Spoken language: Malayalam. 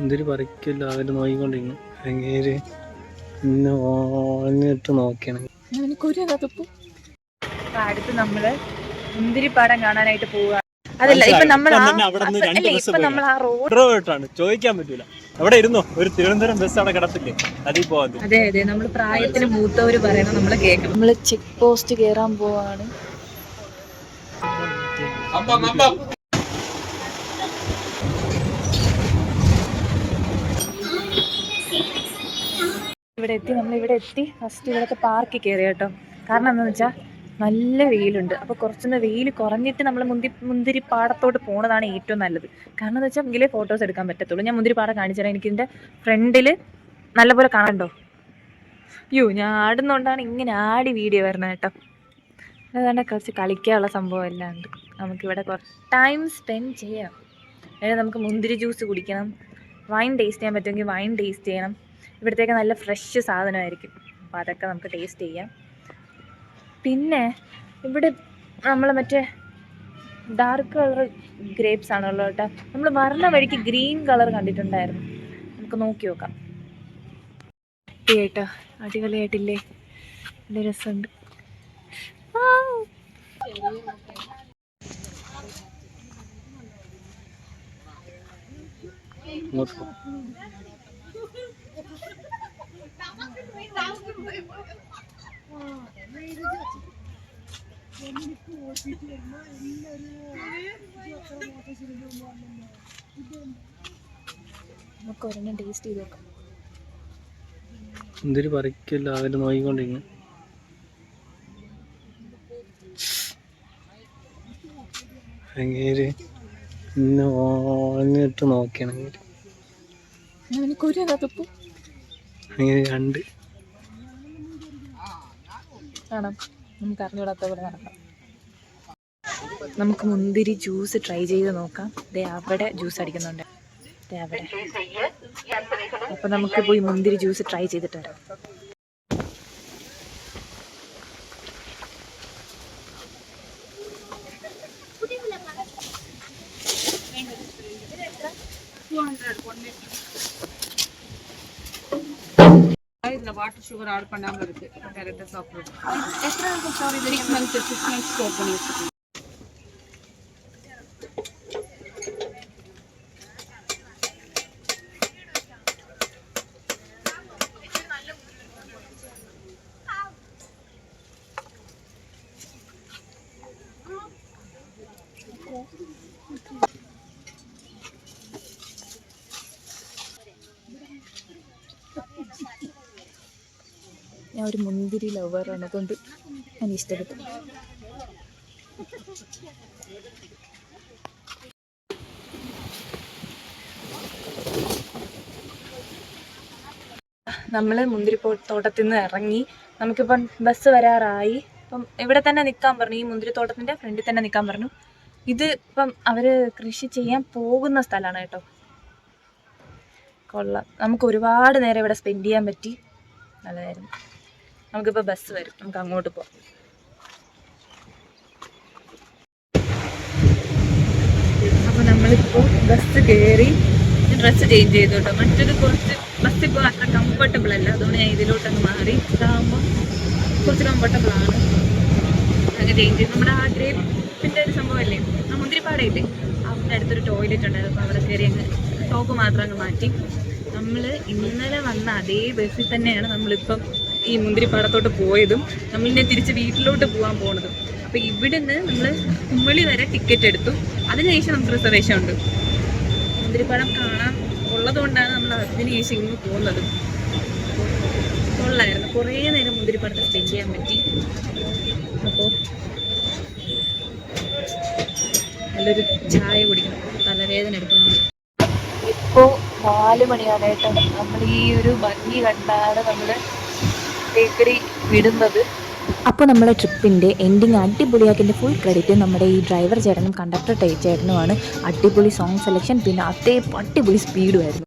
എന്തൊരു പറിക്കില്ല അവർ നോക്കിക്കൊണ്ടിരുന്നു അല്ലെങ്കിൽ ഇന്ന് ഓഞ്ഞിട്ട് നോക്കിയാണ്. അപ്പൊ അടുത്ത് നമ്മൾ മുന്തിരിപ്പാടം കാണാനായിട്ട് പോവുക. അതല്ല ഇപ്പൊ നമ്മൾ ഇപ്പം നമ്മൾ ആ റോഡ് ചോദിക്കാൻ പറ്റൂല. അവിടെ ഇരുന്നോ? ഒരു തിരുവനന്തപുരം ബസ് അവിടെ കിടത്തില്ലേ? അതിൽ പോവാൻ അതെ അതെ. നമ്മൾ പ്രായത്തിന് മൂത്തവര് പറയണം നമ്മൾ കേൾക്കണം. നമ്മൾ ചെക്ക് പോസ്റ്റ് കേറാൻ പോവാണ്. ഇവിടെ എത്തി നമ്മൾ ഇവിടെ എത്തി ഫസ്റ്റ് ഇവിടുത്തെ പാർക്കിൽ കയറി കേട്ടോ. കാരണം എന്താണെന്ന് വെച്ചാൽ നല്ല വെയിലുണ്ട്. അപ്പോൾ കുറച്ചൊന്ന് വെയിൽ കുറഞ്ഞിട്ട് നമ്മൾ മുന്തി മുന്തിരി പാടത്തോട്ട് പോണതാണ് ഏറ്റവും നല്ലത്. കാരണം എന്ന് വെച്ചാൽ എങ്കിലേ ഫോട്ടോസ് എടുക്കാൻ പറ്റത്തുള്ളൂ. ഞാൻ മുന്തിരി പാടം കാണിച്ചു തരാം. എനിക്ക് ഇതിന്റെ ഫ്രണ്ടിൽ നല്ലപോലെ കാണണ്ടോ അയ്യോ ഞാൻ ആടുന്നതുകൊണ്ടാണ് ഇങ്ങനെ ആടി വീഡിയോ വരുന്നത് കേട്ടോ. അതുകൊണ്ട് കുറച്ച് കളിക്കാനുള്ള സംഭവം എല്ലാം. ഉണ്ട് നമുക്കിവിടെ കുറച്ച് ടൈം സ്പെൻഡ് ചെയ്യാം. അതായത് നമുക്ക് മുന്തിരി ജ്യൂസ് കുടിക്കണം. വൈൻ ടേസ്റ്റ് ചെയ്യാൻ പറ്റുമെങ്കിൽ വൈൻ ടേസ്റ്റ് ചെയ്യണം. ഇവിടത്തേക്ക് നല്ല ഫ്രഷ് സാധനമായിരിക്കും. അപ്പോൾ അതൊക്കെ നമുക്ക് ടേസ്റ്റ് ചെയ്യാം. പിന്നെ ഇവിടെ നമ്മൾ മറ്റേ ഡാർക്ക് കളർ ഗ്രേപ്സ് ആണല്ലോ കേട്ടോ. നമ്മൾ വരണ വഴിക്ക് ഗ്രീൻ കളർ കണ്ടിട്ടുണ്ടായിരുന്നു. നമുക്ക് നോക്കി നോക്കാം. കേട്ടോ അടിപൊളിയായിട്ടില്ലേ? നല്ല രസമുണ്ട്. ഇങ്ങോട്ട് പോ. നമുക്ക് ഒരെണ്ണം ടേസ്റ്റ് ചെയ്ത് നോക്കാം. എന്തൊരു പറിക്കല്ല അവർ നോക്കിക്കൊണ്ടിരുന്നു ഭയങ്കര ഇന്ന് ഓഞ്ഞിട്ട് നോക്കിയാണെങ്കിൽ. അങ്ങനെ രണ്ട്. കാണാം നമുക്ക് അറിഞ്ഞൂടാത്ത പോലെ നടക്കാം. നമുക്ക് മുന്തിരി ജ്യൂസ് ട്രൈ ചെയ്ത് നോക്കാം. ദേ അവിടെ ജ്യൂസ് അടിക്കുന്നുണ്ട്. ദേ അവിടെ. അപ്പൊ നമുക്ക് പോയി മുന്തിരി ജ്യൂസ് ട്രൈ ചെയ്തിട്ട് വരാം. இந்த வாட்டர் சுகர் ஆட் பண்ணாமல் இருக்குது டேரெக்டாக சாப்பிட்றது எத்தனை ஸ்டோர் இது சிக்ஸ் மந்த்ஸ் ஸ்டோர் பண்ணி வச்சுருக்கோம். ഞാൻ ഒരു മുന്തിരി ലവറാണ് അതുകൊണ്ട് ഞാൻ ഇഷ്ടപ്പെട്ടു. നമ്മൾ മുന്തിരി തോട്ടത്തിൽ നിന്ന് ഇറങ്ങി നമുക്കിപ്പം ബസ് വരാറായി. അപ്പം ഇവിടെ തന്നെ നിൽക്കാൻ പറഞ്ഞു? ഈ മുന്തിരിത്തോട്ടത്തിന്റെ ഫ്രണ്ടിൽ തന്നെ നിൽക്കാൻ പറഞ്ഞു. ഇത് ഇപ്പം അവർ കൃഷി ചെയ്യാൻ പോകുന്ന സ്ഥലമാണ് കേട്ടോ. കൊള്ളാം. നമുക്ക് ഒരുപാട് നേരം ഇവിടെ സ്പെൻഡ് ചെയ്യാൻ പറ്റി. നല്ലതായിരുന്നു. നമുക്കിപ്പോൾ ബസ് വരും. നമുക്ക് അങ്ങോട്ട് പോവാം. അപ്പോൾ നമ്മളിപ്പോൾ ബസ് കയറി ഡ്രസ്സ് ചേഞ്ച് ചെയ്തു കേട്ടോ മറ്റൊരു കുറച്ച് ബസ് ഇപ്പോൾ അത്ര കംഫർട്ടബിൾ അല്ല. അതുകൊണ്ട് ഞാൻ ഇതിലോട്ടങ്ങ് മാറി. ഇതാകുമ്പോൾ കുറച്ച് കംഫർട്ടബിൾ ആണ്. അങ്ങ് ചേഞ്ച് ചെയ്തു. നമ്മുടെ ആ ഗ്രേപ്പിന്റെ ഒരു സംഭവമല്ലേ? ആ മുന്തിരിപ്പാടയില്ലേ? അവിടെ അടുത്തൊരു ടോയ്ലറ്റ് ഉണ്ടായിരുന്നു. അപ്പോൾ അവിടെ കയറി അങ്ങ് ടോപ്പ് മാത്രം അങ്ങ് മാറ്റി. നമ്മൾ ഇന്നലെ വന്ന അതേ ബസ്സിൽ തന്നെയാണ് നമ്മളിപ്പം ഈ മുന്തിരിപ്പാടത്തോട്ട് പോയതും നമ്മളിനെ തിരിച്ച് വീട്ടിലോട്ട് പോകാൻ പോണതും. അപ്പോൾ ഇവിടുന്ന് നമ്മൾ കുമ്മളി വരെ ടിക്കറ്റ് എടുത്തു. അതിനുശേഷം നമുക്ക് റിസർവേഷൻ ഉണ്ട്. മുന്തിരിപ്പാടം കാണാൻ ഉള്ളതുകൊണ്ടാണ് നമ്മൾ അതിനുശേഷം ഇങ്ങ് പോകുന്നത്. കൊള്ളായിരുന്നു. കുറേ നേരം മുന്തിരിപ്പാടത്ത് സ്പെൻഡ് ചെയ്യാൻ പറ്റി. അപ്പോൾ നല്ലൊരു ചായ കുടിക്കണം. തലവേദന എടുക്കണം ഇപ്പോ നാല് മണിയാണ് കേട്ടോ നമ്മൾ ഈ ഒരു ഭംഗി കണ്ടാണ് നമ്മൾ ബേക്കറി വിടുന്നത്. അപ്പോൾ നമ്മുടെ ട്രിപ്പിന്റെ എൻഡിങ് അടിപൊളിയാക്കിന്റെ ഫുൾ ക്രെഡിറ്റ് നമ്മുടെ ഈ ഡ്രൈവർ ചേട്ടനും കണ്ടക്ടർ ചേട്ടനുമാണ്. അടിപൊളി സോങ് സെലക്ഷൻ പിന്നെ അതേ അടിപൊളി സ്പീഡുമായിരുന്നു